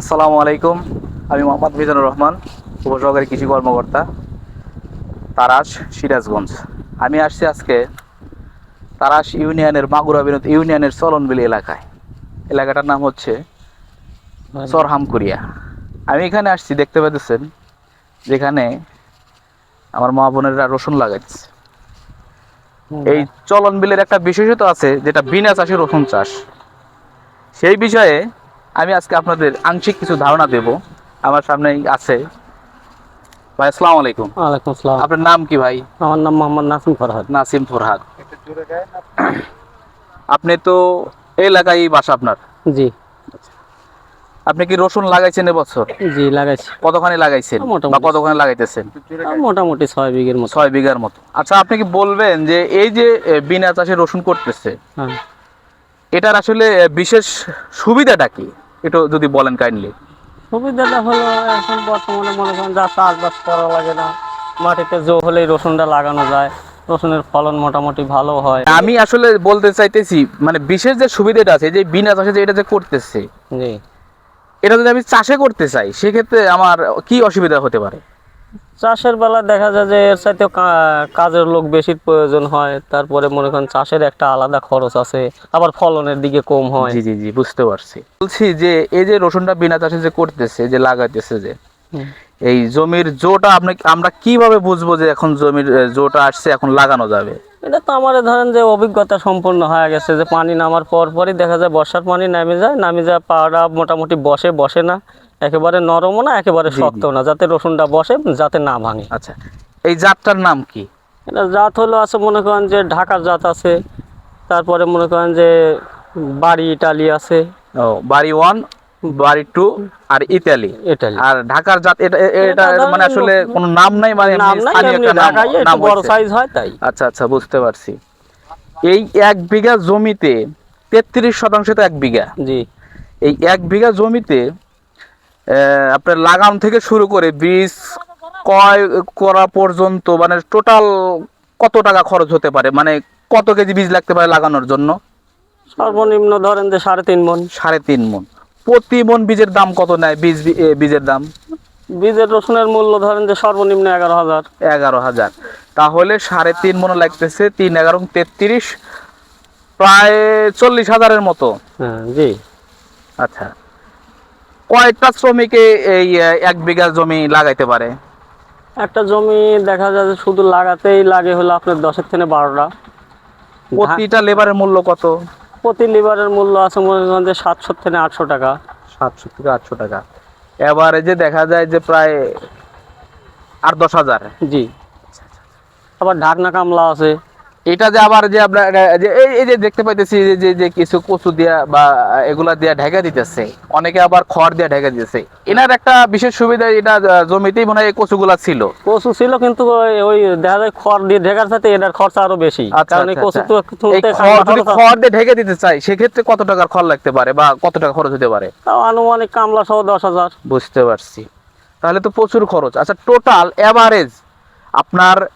আসসালামু আলাইকুম। আমি মোহাম্মদ মিজানুর রহমান উপসহকারী কৃষি কর্মকর্তা তারাস সিরাজগঞ্জ। আমি আসছি আজকে তারাস ইউনিয়নের মাগুরা বিনোদ ইউনিয়নের চলনবিলি এলাকায়। এলাকাটার নাম হচ্ছে চরহামকুরিয়া আমি এখানে আসছি দেখতে পাচ্ছেন যেখানে আমার মা বোনেরা রসুন লাগাচ্ছে এই চলন বিলের একটা বিশেষত্ব আছে যেটা বিনা চাষে রসুন চাষ। সেই বিষয়ে আমি আজকে আপনাদের আংশিক কিছু ধারণা দেব। আমার সামনেই আছে। ভাই আসসালামু আলাইকুম। ওয়ালাইকুম আসসালাম। আপনার নাম কি ভাই? আমার নাম মোহাম্মদ নাসিম ফরহাদ। নাসিম ফরহাদ। আপনি তো এই এলাকায় বাসা আপনার? জি। আপনি কি রসুন লাগাইছেন এবছর? জি লাগাইছি। কতখানি লাগাইছেন। বা কতখানি লাগাইতেছেন? মোটামুটি ছয় বিঘের মতো। ছয় বিঘার মতো। আচ্ছা আপনি কি বলবেন যে এই যে বিনা চাষে রসুন করতেছে হ্যাঁ। এটার আসলে বিশেষ সুবিধাটা কি? একটু যদি বলেন কাইন্ডলি সুবিধাটা হলো এখন বর্তমানে মনে করেন যা চাষবাস করা লাগে না মাটিতে জো হলেই রসুনটা লাগানো যায় রসুনের ফলন মোটামুটি ভালো হয়। আমি আসলে বলতে চাইতেছি মানে বিশেষ যে সুবিধাটা আছে যে বিনা চাষে যে এটা যে করতেছে জি। এটা যদি আমি চাষে করতে চাই সেক্ষেত্রে আমার কি অসুবিধা হতে পারে? চাষের বেলা দেখা যায় যে এর সাথে কাজের লোক বেশি প্রয়োজন হয় তারপরে মনে করেন চাষের একটা আলাদা খরচ আছে আবার ফলনের দিকে কম হয়। জি জি জি বুঝতে পারছি। বলছি যে এই যে রসুনটা বিনা চাষে যে করতেছে যে লাগাইতেছে যে এই জমির জোটা আপনি আমরা কীভাবে বুঝব যে এখন জমির জোটা আসছে এখন লাগানো যাবে? এটা তো আমার ধরেন যে অভিজ্ঞতা সম্পূর্ণ হয়ে গেছে যে পানি নামার পর পরই দেখা যায় বর্ষার পানি নামে যায় নামে যায় পাড়া মোটামুটি বসে বসে না। একেবারে নরমও না একেবারে শক্ত না যাতে রসুনটা বসে যাতে না ভাঙে। আচ্ছা এই জাতটার নাম কি? এটা জাত হলো আছে মনে করেন যে ঢাকার জাত আছে তারপরে মনে করেন যে বাড়ি ইটালি আছে। ও বাড়ি ওয়ান বাড়ি টু আর ইতালি। ইটালি আর ঢাকার জাত এটা এটা মানে আসলে কোনো নাম নাই মানে নাম বড় সাইজ হয় তাই। আচ্ছা আচ্ছা বুঝতে পারছি। এই এক বিঘা জমিতে তেত্রিশ শতাংশ তো এক বিঘা। জি। এই এক বিঘা জমিতে আপনার লাগান থেকে শুরু করে বীজ কয় করা পর্যন্ত মানে টোটাল কত টাকা খরচ হতে পারে? মানে কত কেজি বীজ লাগতে পারে লাগানোর জন্য? সর্বনিম্ন ধরেন যে সাড়ে তিন মন। সাড়ে তিন মন। প্রতি মন বীজের দাম কত নেয়? বীজ বীজের দাম? বীজের রসুনের মূল্য ধরেন যে সর্বনিম্ন এগারো হাজার। এগারো হাজার। তাহলে সাড়ে তিন মন লাগতেছে তিন এগারো তেত্রিশ প্রায় চল্লিশ হাজারের মতো। হ্যাঁ জি। আচ্ছা। কয়েকটা শ্রমিকে এই এক বিঘা জমি লাগাইতে পারে? একটা জমি দেখা যায় যে শুধু লাগাতেই লাগে হলো আপনার দশের থেকে বারোটা। প্রতিটা লেবারের মূল্য কত? প্রতি লেবারের মূল্য আছে মনে করেন যে সাতশো থেকে আটশো টাকা। সাতশো থেকে আটশো টাকা। এবারে যে দেখা যায় যে প্রায় আট দশ হাজার। জি। আবার ঢাকনা কামলা আছে। এটা যে আবার যে আপনার যে এই যে দেখতে পাইতেছি যে যে কিছু কচু দিয়া বা এগুলা দিয়া ঢেকে দিতেছে। অনেকে আবার খড় দিয়া ঢেকে দিতেছে। এনার একটা বিশেষ সুবিধা এটা জমিতেই মনে হয় কচুগুলা ছিল। কচু ছিল কিন্তু ওই- দেখা যায় খড় দিয়ে ঢেকার সাথে এটার খরচা আরও বেশি। আচ্ছা, কারণ আচ্ছা, কচু আচ্ছা। তো যদি খড় দিয়ে ঢেকে দিতে চাই সেক্ষেত্রে কত টাকার খড় লাগতে পারে বা কত টাকা খরচ হতে পারে? তাও আনুমানিক কামলা সহ দশ হাজার। বুঝতে পারছি। তাহলে তো প্রচুর খরচ। আচ্ছা টোটাল এভারেজ আপনার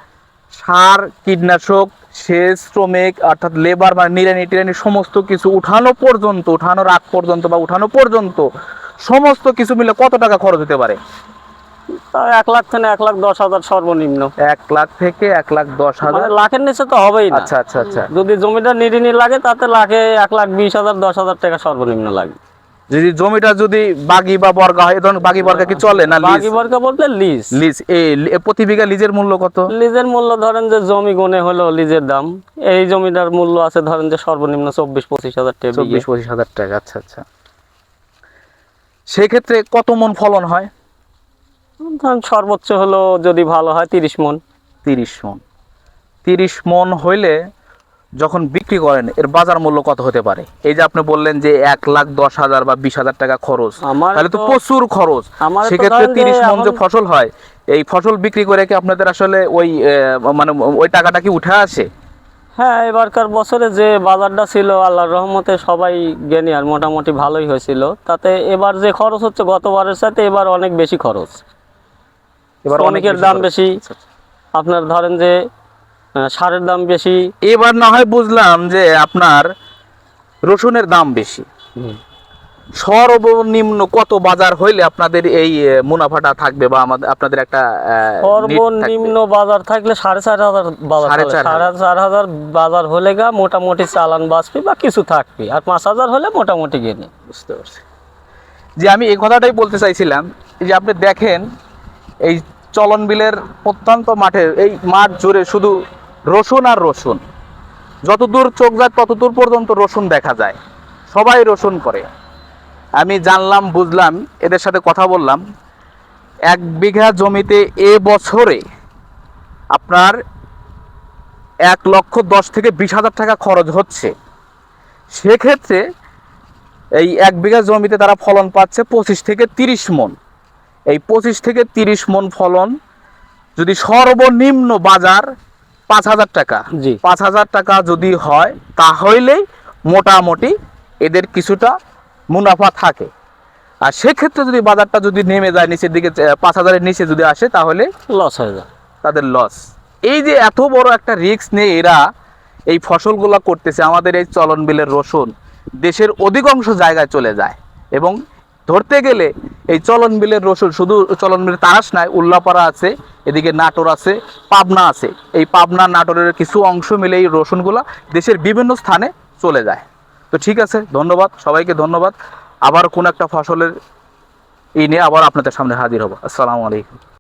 সার কীটনাশক সেচ শ্রমিক অর্থাৎ লেবার বা নিরানি টিরানি সমস্ত কিছু উঠানো পর্যন্ত উঠানোর আগ পর্যন্ত বা উঠানো পর্যন্ত সমস্ত কিছু মিলে কত টাকা খরচ হতে পারে? এক লাখ থেকে এক লাখ দশ হাজার সর্বনিম্ন। এক লাখ থেকে এক লাখ দশ মানে হাজার লাখের নিচে তো হবেই আচ্ছা আচ্ছা আচ্ছা। যদি জমিটা নিরিনি লাগে তাতে লাখে এক লাখ বিশ হাজার দশ হাজার টাকা সর্বনিম্ন লাগে। যদি জমিটা যদি বাগি বা বর্গা হয় এ ধরনের বাগি বর্গা কি চলে না বাকি বর্গা বলতে লিজ লিজ এই প্রতি বিঘা লিজের মূল্য কত? লিজের মূল্য ধরেন যে জমি গুনে হলো লিজের দাম এই জমিটার মূল্য আছে ধরেন যে সর্বনিম্ন চব্বিশ পঁচিশ হাজার টাকা চব্বিশ পঁচিশ হাজার টাকা আচ্ছা আচ্ছা। সেক্ষেত্রে কত মন ফলন হয়? ধরেন সর্বোচ্চ হলো যদি ভালো হয় তিরিশ মন। তিরিশ মন। তিরিশ মন হইলে যখন বিক্রি করেন এর বাজার মূল্য কত হতে পারে? এই যে আপনি বললেন যে এক লাখ দশ হাজার বা বিশ হাজার টাকা খরচ তাহলে তো প্রচুর খরচ। সেক্ষেত্রে তিরিশ মন যে ফসল হয় এই ফসল বিক্রি করে কি আপনাদের আসলে ওই মানে ওই টাকাটা কি উঠে আসে? হ্যাঁ এবারকার বছরে যে বাজারটা ছিল আল্লাহর রহমতে সবাই জ্ঞানী আর মোটামুটি ভালোই হয়েছিল। তাতে এবার যে খরচ হচ্ছে গতবারের সাথে এবার অনেক বেশি খরচ। এবার অনেকের দাম বেশি। আচ্ছা, আচ্ছা। আপনার ধরেন যে সারের দাম বেশি। এবার না হয় বুঝলাম যে আপনার রসুনের দাম বেশি। সর্বনিম্ন কত বাজার হইলে আপনাদের এই মুনাফাটা থাকবে বা আমাদের আপনাদের একটা? সর্বনিম্ন বাজার থাকলে সাড়ে চার হাজার বাজার সাড়ে চার হাজার। বাজার হলে গা মোটামুটি চালান বাঁচবি বা কিছু থাকবি। আর পাঁচ হাজার হলে মোটামুটি কিনি বুঝতে পারছি। যে আমি এই কথাটাই বলতে চাইছিলাম যে আপনি দেখেন এই চলন বিলের প্রত্যন্ত মাঠে এই মাঠ জুড়ে শুধু রসুন আর রসুন। যতদূর চোখ যায়, ততদূর পর্যন্ত রসুন দেখা যায়। সবাই রসুন করে। আমি জানলাম, বুঝলাম, এদের সাথে কথা বললাম। এক বিঘা জমিতে এ বছরে আপনার এক লক্ষ দশ থেকে বিশ হাজার টাকা খরচ হচ্ছে। সেক্ষেত্রে এই এক বিঘা জমিতে তারা ফলন পাচ্ছে পঁচিশ থেকে তিরিশ মন। এই পঁচিশ থেকে তিরিশ মন ফলন যদি সর্বনিম্ন বাজার পাঁচ হাজার টাকা। জি। পাঁচ হাজার টাকা যদি হয় তাহলেই মোটামুটি এদের কিছুটা মুনাফা থাকে। আর সেক্ষেত্রে যদি বাজারটা যদি নেমে যায় নিচের দিকে পাঁচ হাজারের নিচে যদি আসে তাহলে লস হয়ে যায়। তাদের লস। এই যে এত বড় একটা রিস্ক নিয়ে এরা এই ফসলগুলো করতেছে আমাদের এই চলন বিলের রসুন দেশের অধিকাংশ জায়গায় চলে যায় এবং ধরতে গেলে এই চলন বিলের রসুন, শুধু চলন বিলের তারাস নাই, উল্লাপাড়া আছে, এদিকে নাটোর আছে, পাবনা আছে। এই পাবনা, নাটোরের কিছু অংশ মিলে এই রসুনগুলা দেশের বিভিন্ন স্থানে চলে যায়। তো ঠিক আছে, ধন্যবাদ, সবাইকে ধন্যবাদ। আবার কোন একটা ফসলের এই নিয়ে আবার আপনাদের সামনে হাজির হব। আসসালামু আলাইকুম।